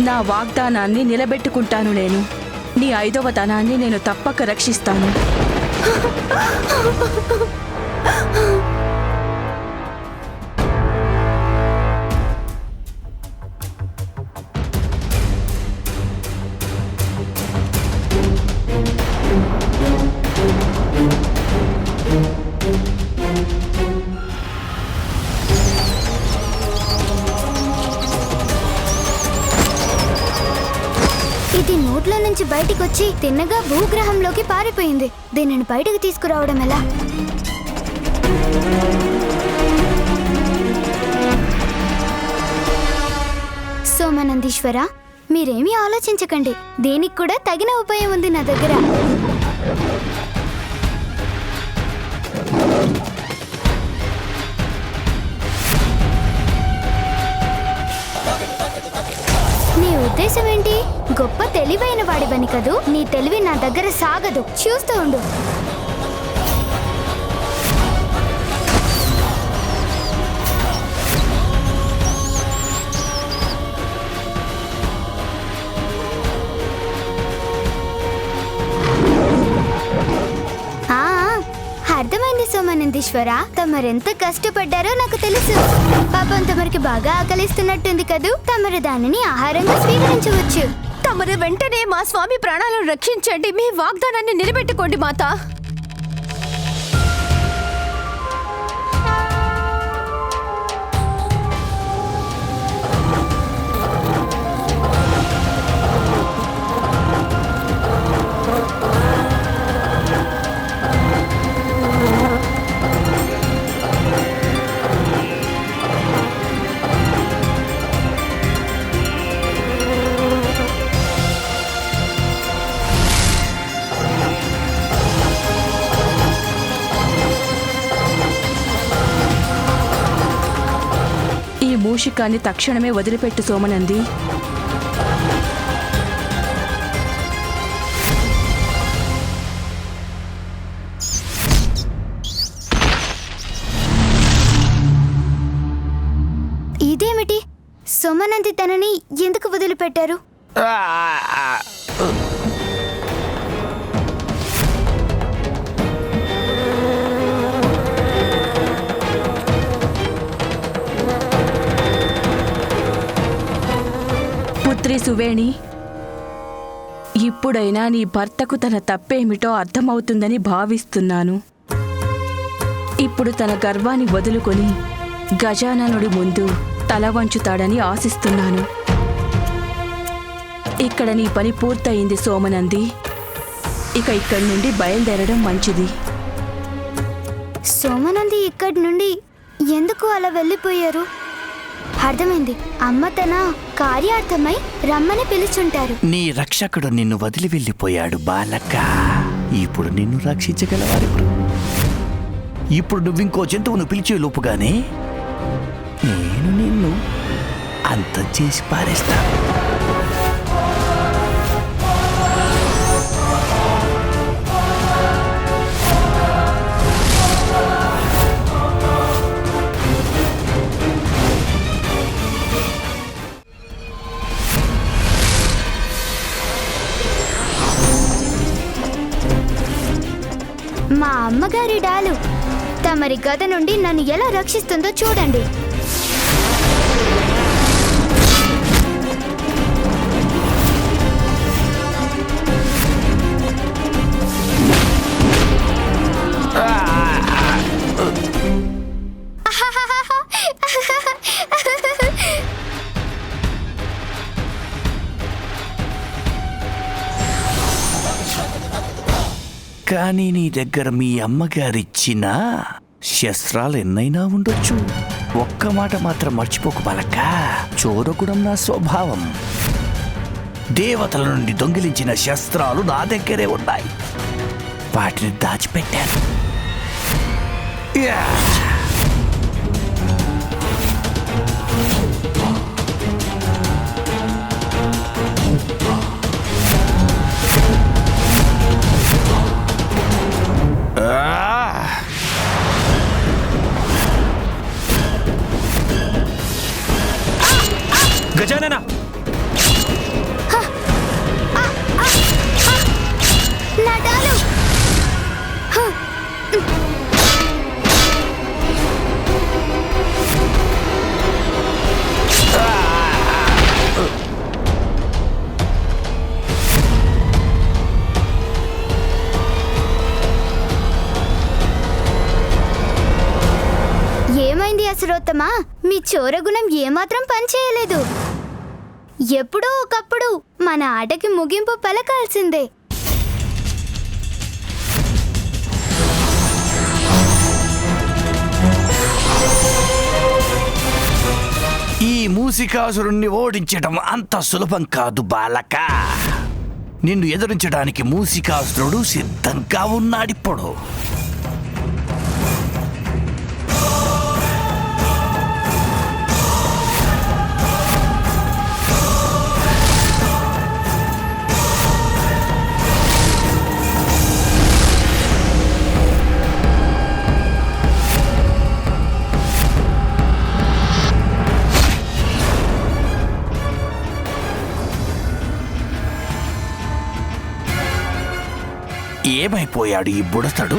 నా వాగ్దానాన్ని నిలబెట్టుకుంటాను నేను. నీ ఐదవ తనాన్ని నేను తప్పక రక్షిస్తాను. వచ్చి తిన్నగా భూగ్రహంలోకి పారిపోయింది. దీనిని బయటకు తీసుకురావడం ఎలా? సోమనందీశ్వర మీరేమీ ఆలోచించకండి. దీనికి కూడా తగిన ఉపాయం ఉంది నా దగ్గర. నీ ఉద్దేశం ఏంటి? గొప్ప తెలివైన వాడివని కదూ? నీ తెలివి నా దగ్గర సాగదు. చూస్తూ ఉండు. ఆ, అర్థమైంది సోమానందీశ్వర. తమరెంత కష్టపడ్డారో నాకు తెలుసు. పాపం తమరికి బాగా ఆకలిస్తున్నట్టుంది కదూ? తమరు దానిని ఆహారంగా స్వీకరించవచ్చు. తమరు వెంటనే మా స్వామి ప్రాణాలను రక్షించండి. మీ వాగ్దానాన్ని నిలబెట్టుకోండి మాత. ఈ మూషికాన్ని తక్షణమే వదిలిపెట్టు సోమనంది. ఇదేమిటి? సోమనంది తనని ఎందుకు వదిలిపెట్టారు? సువేణి ఇప్పుడైనా నీ భర్తకు తన తప్పేమిటో అర్థమవుతుందని భావిస్తున్నాను. ఇప్పుడు తన గర్వాన్ని వదులుకొని గజాననుడి ముందు తల వంచుతాడని ఆశిస్తున్నాను. ఇక్కడ నీ పని పూర్తయింది సోమనంది. ఇక ఇక్కడి నుండి బయలుదేరడం మంచిది. సోమనంది ఇక్కడి నుండి ఎందుకు అలా వెళ్ళిపోయారు? అర్థమైంది. అమ్మ తన కార్యార్థమై రమ్మని పిలుచుంటారు. నీ రక్షకుడు నిన్ను వదిలి వెళ్ళిపోయాడు బాలక్క. ఇప్పుడు నిన్ను రక్షించగలవారు ఇప్పుడు నువ్వు ఇంకో జంతువును పిలిచే లోపుగానే నేను నిన్ను అంతం చేసి పారేస్తాను అమ్మగారి డాలు. తమరి గద నుండి నన్ను ఎలా రక్షిస్తుందో చూడండి. కానీ నీ దగ్గర మీ అమ్మగారిచ్చిన శస్త్రాలు ఎన్నైనా ఉండొచ్చు. ఒక్క మాట మాత్రం మర్చిపోకు బాలక్క. చోరకుడం నా స్వభావం. దేవతల నుండి దొంగిలించిన శస్త్రాలు నా దగ్గరే ఉన్నాయి. వాటిని దాచిపెట్టాను. దశరథమా మీ చోరగుణం ఏమాత్రం పనిచేయలేదు. ఎప్పుడో ఒకప్పుడు మన ఆటకి ముగింపు పలకాల్సిందే. ఈ మూసికాసురుణ్ణి ఓడించడం అంత సులభం కాదు బాలక. నిన్ను ఎదురించడానికి మూసికాసురుడు సిద్ధంగా ఉన్నాడిప్పుడు. ఏమైపోయాడు ఈ బుడతడు?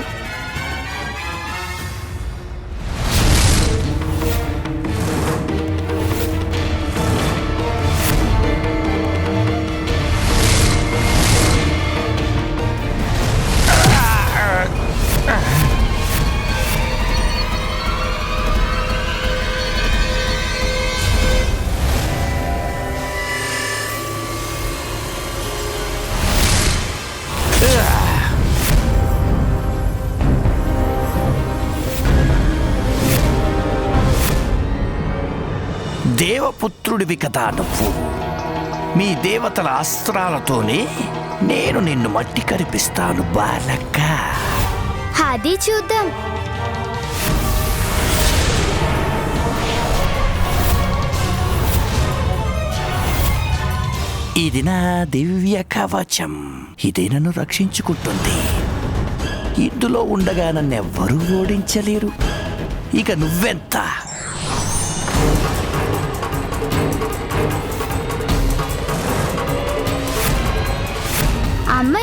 దేవపుత్రుడివి కదా నువ్వు. మీ దేవతల అస్త్రాలతోనే నేను నిన్ను మట్టి కరిపిస్తాను బాలక అది చూద్దాం. ఇది నా దివ్య కవచం. ఇదే నన్ను రక్షించుకుంటుంది. ఇందులో ఉండగా నన్నెవ్వరూ ఓడించలేరు. ఇక నువ్వెంత?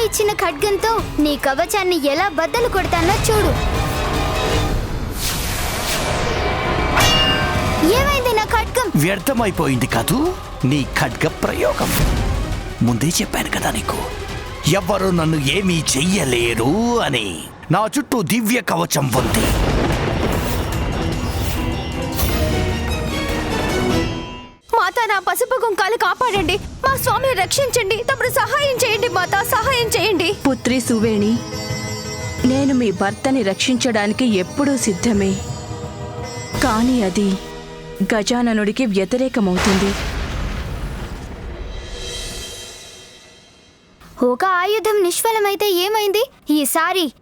ఇచ్చిన ఖడ్గంతో నీ కవచాన్ని ఎలా బద్దలు కొడతానో చూడు. ఏమైంది నా ఖడ్గం? వ్యర్థమైపోయింది కాదు నీ ఖడ్గ ప్రయోగం. ముందే చెప్పాను కదా నీకు ఎవ్వరూ నన్ను ఏమీ చెయ్యలేరు అని. నా చుట్టూ దివ్య కవచం ఉంది. నా పసుపు కుంకాలు కాపాడండి. మా స్వామిని రక్షించండి. తమరు సహాయం చేయండి మాత సహాయం చేయండి. పుత్రి సువేణి నేను మీ భర్తని రక్షించడానికి ఎప్పుడూ సిద్ధమే. కానీ అది గజాననుడికి వ్యతిరేకమవుతుంది. ఒక ఆయుధం నిష్ఫలమైతే ఏమైంది? ఈసారి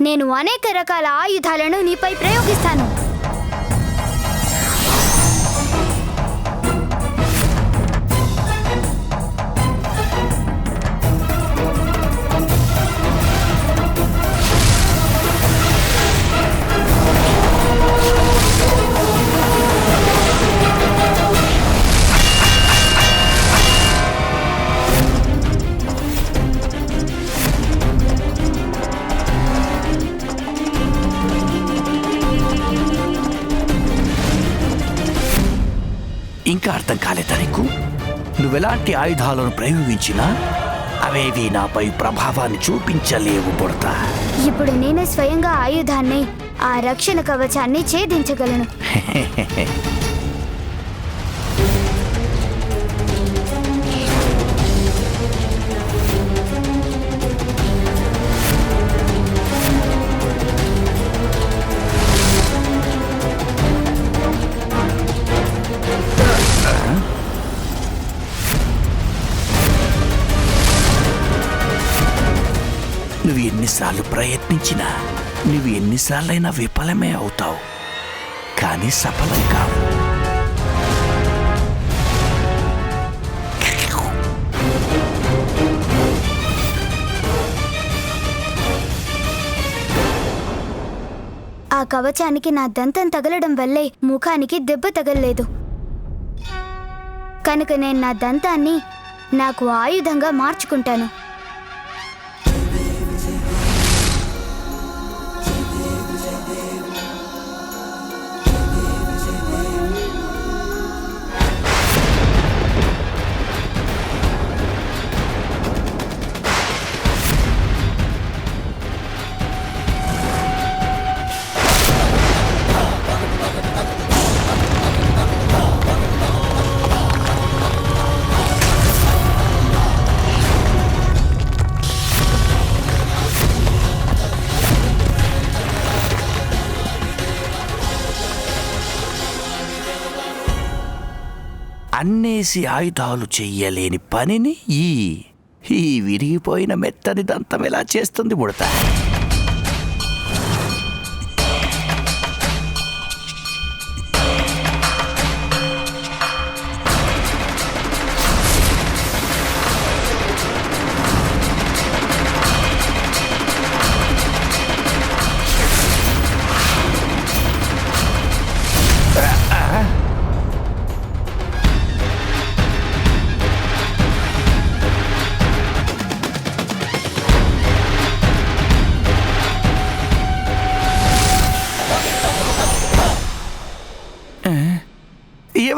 నేను అనేక రకాల ఆయుధాలను నీపై ప్రయోగిస్తాను. ఇంకా అర్థం కాలేదా నీకు? నువ్వెలాంటి ఆయుధాలను ప్రయోగించినా అవేవి నాపై ప్రభావాన్ని చూపించలేవు బుడతా ఇప్పుడు నేనే స్వయంగా ఆయుధాన్ని ఆ రక్షణ కవచాన్ని ఛేదించగలను. ఎన్నిసార్లు ప్రయత్నించినా నువ్వు ఎన్నిసార్లైనా విఫలమే అవుతావు. కానీ సఫలం కావు. ఆ కవచానికి నా దంతం తగలడం వల్లే ముఖానికి దెబ్బ తగలలేదు. కనుక నేను నా దంతాన్ని నాకు ఆయుధంగా మార్చుకుంటాను. అన్నేసి ఆయుధాలు చెయ్యలేని పనిని ఈ ఈ విరిగిపోయిన మెత్తని దంతం ఎలా చేస్తుంది ముడత?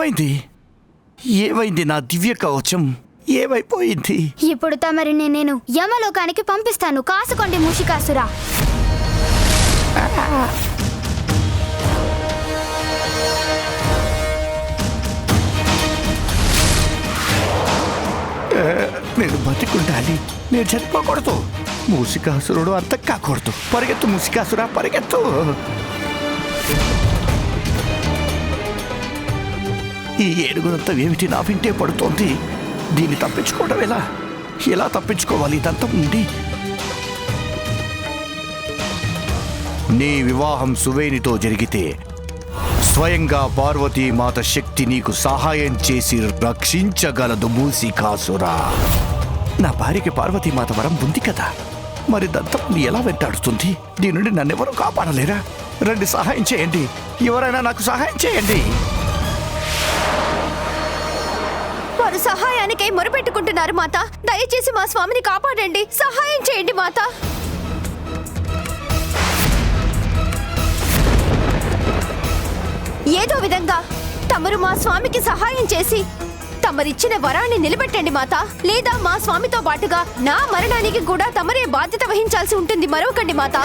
ఏమైంది? ఏమైంది నా దివ్య కవచం? ఏమైపోయింది? ఇప్పుడు తమరిని నేను యమలోకానికి పంపిస్తాను. కాసుకోండి మూషికాసురా. నేను బతికుండాలి. నేను చనిపోకూడదు. మూసికాసురుడు అంత కాకూడదు పరిగెత్తు మూసికాసురా పరిగెత్తు. ఈ ఏడుగునంతా ఏమిటి నా వింటే పడుతోంది? దీన్ని తప్పించుకోవడం ఎలా? ఎలా తప్పించుకోవాలి ఇదంతా నుండి నీ వివాహం సువేనితో జరిగితే స్వయంగా పార్వతీ మాత శక్తి నీకు సహాయం చేసి రక్షించగలదు మూసికాసురా. నా భార్యకి పార్వతీ మాత వరం ఉంది కదా? మరి దంతం ఎలా వెంటాడుతుంది? దీని నుండి నన్నెవరూ కాపాడలేరా? రండి సహాయం చేయండి. ఎవరైనా నాకు సహాయం చేయండి. వారు సహాయానికై మొరపెట్టుకుంటున్నారు మాత. దయచేసి మా స్వామిని కాపాడండి. సహాయం చేయండి మాత. ఏదో విధంగా తమరు మా స్వామికి సహాయం చేసి తమరిచ్చిన వరాన్ని నిలబెట్టండి మాత. లేదా మా స్వామితో పాటుగా నా మరణానికి కూడా తమరే బాధ్యత వహించాల్సి ఉంటుంది. మరొకండి మాత.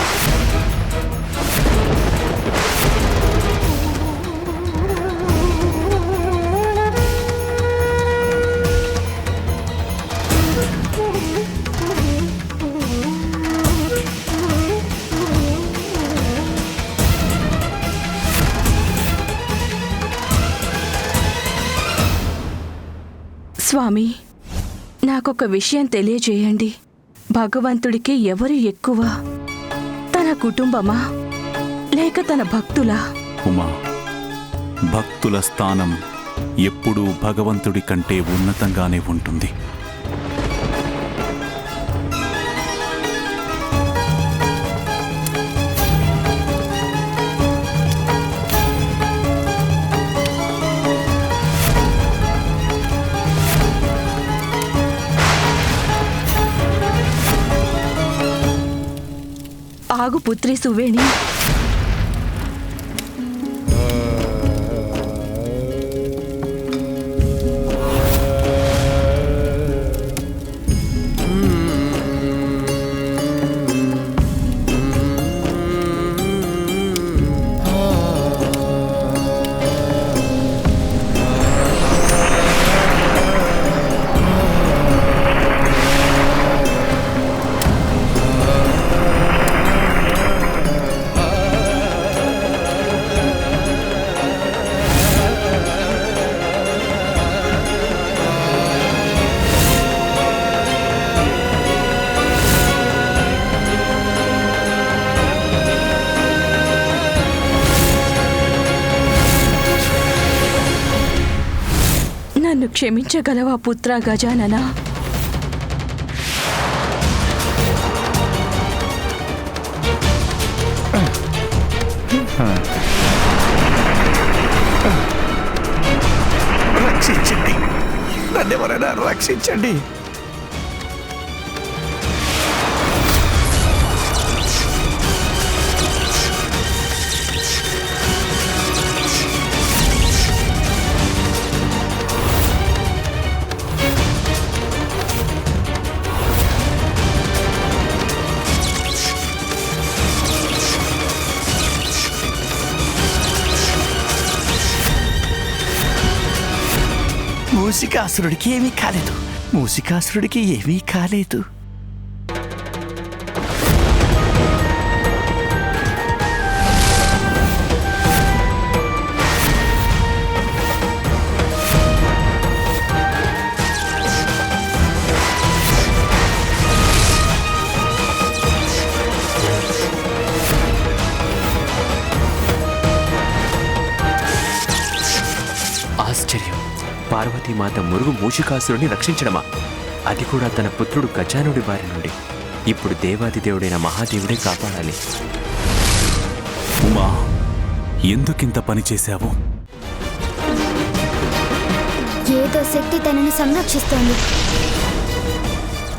స్వామి. నాకొక విషయం తెలియజేయండి. భగవంతుడికి ఎవరు ఎక్కువ? తన కుటుంబమా? లేక తన భక్తులా? ఉమా భక్తుల స్థానం ఎప్పుడూ భగవంతుడి కంటే ఉన్నతంగానే ఉంటుంది. ఆగు పుత్రి సువేణి క్షమించగలవా పుత్ర గజానన? రక్షించండి. నన్నెవరైనా రక్షించండి. మూసికాసురుడికి ఏమీ కాలేదు. మూసికాసురుడికి ఏమీ కాలేదు. పార్వతీమాత మురుగు మూషికాసురుని రక్షించడమా? అది కూడా తన పుత్రుడు గజానుడి బారి నుండి. ఇప్పుడు దేవాదిదేవుడైన మహాదేవుడే కాపాడాలి. ఉమా ఎందుకింత పని చేశావు? ఏదో శక్తి తనని సంరక్షిస్తోంది.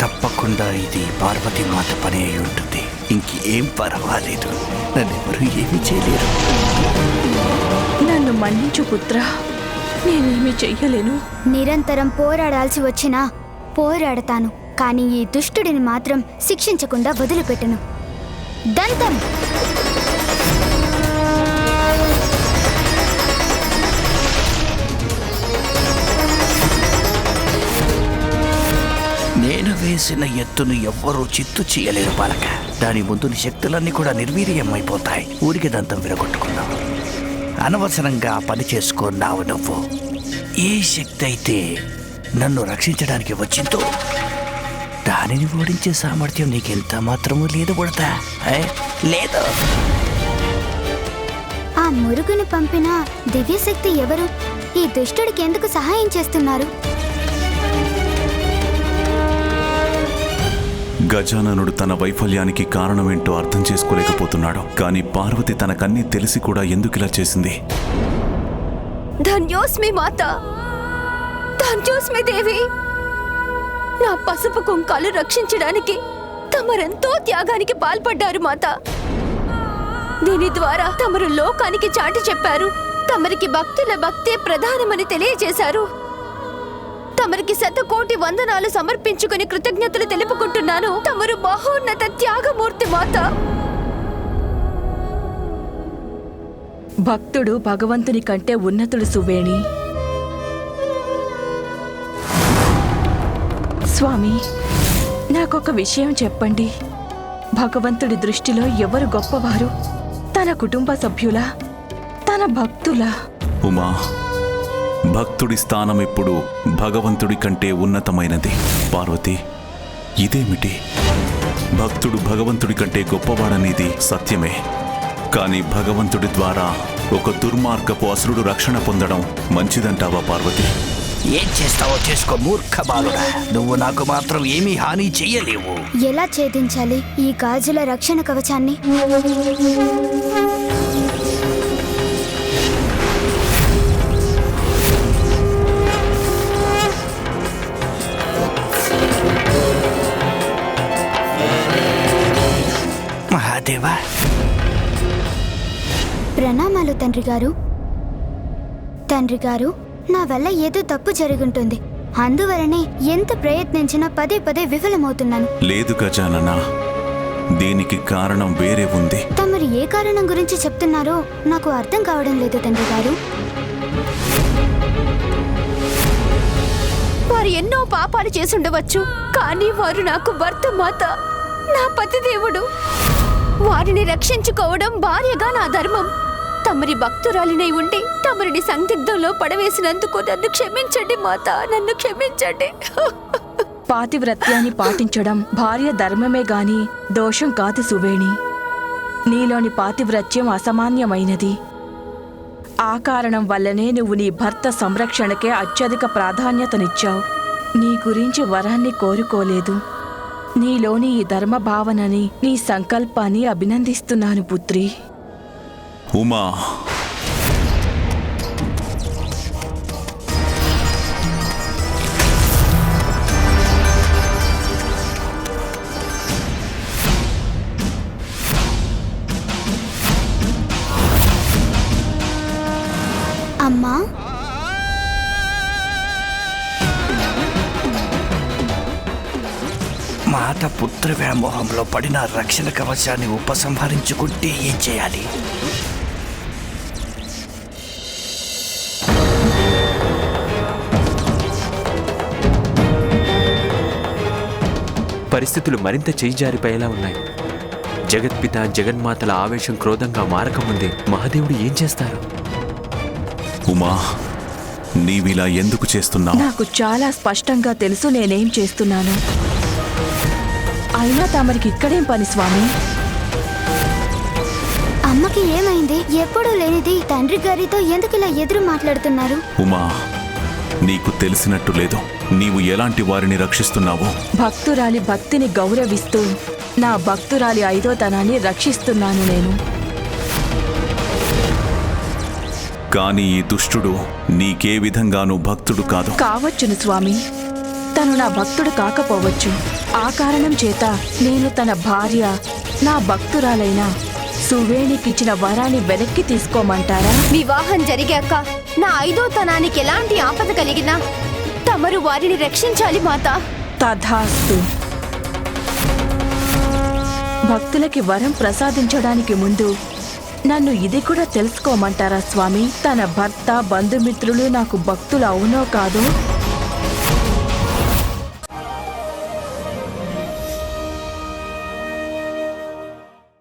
తప్పకుండా ఇది పార్వతి మాత పని అయి ఉంటుంది. ఇంకేం పర్వాలేదు. నన్నెవరూ ఏమీ చేయలేరు. నన్ను మన్నించు పుత్ర. నేనేమీ చెయ్యలేను. నిరంతరం పోరాడాల్సి వచ్చినా పోరాడతాను కానీ ఈ దుష్టుడిని మాత్రం శిక్షించకుండా వదిలిపెట్టను. దంతం! నేను వేసిన ఎత్తును ఎవ్వరూ చిత్తు చేయలేరు బాలక దాని ముందు నీ శక్తులన్నీ కూడా నిర్వీర్యం అయిపోతాయి ఊరికి దంతం విరగొట్టుకున్నావు అనవసరంగా పని చేసుకున్నావు నువ్వు. ఏ శక్తి అయితే నన్ను రక్షించడానికి వచ్చిందో దానిని ఓడించే సామర్థ్యం నీకెంత మాత్రమూ లేదు కొడతా లేదు. ఆ మురుగుని పంపిన దివ్యశక్తి ఎవరు? ఈ దుష్టుడికి ఎందుకు సహాయం చేస్తున్నారు? గజాననుడు తన వైఫల్యానికి కారణమేంటో అర్థం చేసుకోలేకపోతున్నాడు. కానీ పార్వతి తనకన్నీ తెలిసి కూడా ఎందుకిలా చేసింది? ధన్యోస్మి మాత. ధన్యోస్మి దేవి. నా పసుపు కుంకాలు రక్షించడానికి తమరెంతో త్యాగానికి పాల్పడ్డారు మాత. దీని ద్వారా తమరు లోకానికి చాటి చెప్పారు. తమరికి భక్తుల భక్తే ప్రధానమని తెలియజేశారు. తమరికి శతకోటి వందనాలు సమర్పించుకుని కృతజ్ఞతలు తెలుపుకుంటున్నాను. తమరు మహోన్నత త్యాగమూర్తి మాత. భక్తుడు భగవంతుని కంటే ఉన్నతుడు సువేణి. స్వామి నాకొక విషయం చెప్పండి. భగవంతుడి దృష్టిలో ఎవరు గొప్పవారు? తన కుటుంబ సభ్యులా? తన భక్తులా? ఉమా భక్తుడి స్థానం ఎప్పుడు భగవంతుడి కంటే ఉన్నతమైనది. పార్వతి ఇదేమిటి? భక్తుడు భగవంతుడి కంటే గొప్పవాడనేది సత్యమే. కానీ భగవంతుడి ద్వారా ఒక దుర్మార్గపు అసురుడు రక్షణ పొందడం మంచిదంటావా పార్వతి? ఏం చేస్తావో చేసుకో మూర్ఖ బాలుడా. నువ్వు నాకు మాత్రం ఏమీ హాని చెయ్యలేవు ఎలా ఛేదించాలి ఈ గాజుల రక్షణ కవచాన్ని? మహాదేవా ప్రణామాలు తండ్రి గారు. తండ్రి గారు నా వల్ల ఏదో తప్పు జరుగుంటుంది. అందువలనే ఎంత ప్రయత్నించినా పదే పదే విఫలమవుతున్నాను. లేదు గజానన దీనికి కారణం వేరే ఉంది. తమరు ఏ కారణం గురించి చెప్తున్నారో నాకు అర్థం కావడం లేదు తండ్రి గారు. వారు ఎన్నో పాపాలు చేసుండవచ్చు కానీ వారు నాకు భర్త మాత నా పతిదేవుడు వారిని రక్షించుకోవడం భార్యగా నా ధర్మం. తమరి భక్తురాలినై ఉండి తమరిని సందిగ్ధంలో పడవేసినందుకు నన్ను క్షమించండి మాత నన్ను క్షమించండి. పాతివ్రత్యాన్ని పాటించడం భార్య ధర్మమే గాని దోషం కాదు సువేణి. నీలోని పాతివ్రత్యం అసామాన్యమైనది. ఆ కారణం వల్లనే నువ్వు నీ భర్త సంరక్షణకే అత్యధిక ప్రాధాన్యతనిచ్చావు. నీ గురించి వరాన్ని కోరుకోలేదు. నీలోని ఈ ధర్మ భావనని నీ సంకల్పాన్ని అభినందిస్తున్నాను పుత్రి. ఉమా పుత్ర వ్యామోహంలో పడిన రక్షణ కవచాన్ని ఉపసంహరించుకుంటే ఏం చేయాలి? పరిస్థితులు మరింత చేయిజారిపోయేలా ఉన్నాయి. జగత్పిత జగన్మాతల ఆవేశం క్రోధంగా మారకముందే మహాదేవుడు ఏం చేస్తారు? ఉమా నీవిలా ఎందుకు చేస్తున్నావు? నాకు చాలా స్పష్టంగా తెలుసు నేనేం చేస్తున్నాను. అయినా తమరికి ఇక్కడేం పని స్వామి? అమ్మకి ఏమైంది? ఎప్పుడూ లేనిది తండ్రి గారితో ఎందుకు ఇలా ఎదురు మాట్లాడుతున్నారు? ఉమా నీకు తెలిసినట్టు లేదు. నీవు ఎలాంటి వారిని రక్షిస్తున్నావో? భక్తురాలి భక్తిని గౌరవిస్తూ నా భక్తురాలి ఐదోతనాన్ని రక్షిస్తున్నాను నేను. కానీ ఈ దుష్టుడు నీకే విధంగానూ భక్తుడు కాదు. కావచ్చును స్వామి. తను నా భక్తుడు కాకపోవచ్చు. ఆ కారణం చేత నేను తన భార్య నా భక్తురాలైన సువేణికిచ్చిన వరాన్ని వెనక్కి తీసుకోమంటారా? వివాహం జరిగాక నా ఐదో తనానికి ఎలాంటి ఆపద కలిగినా తమరు వారిని రక్షించాలి మాత. తథాస్తు. భక్తులకి వరం ప్రసాదించడానికి ముందు నన్ను ఇది కూడా తెలుసుకోమంటారా స్వామి? తన భర్త బంధుమిత్రులు నాకు భక్తులు అవునో కాదో?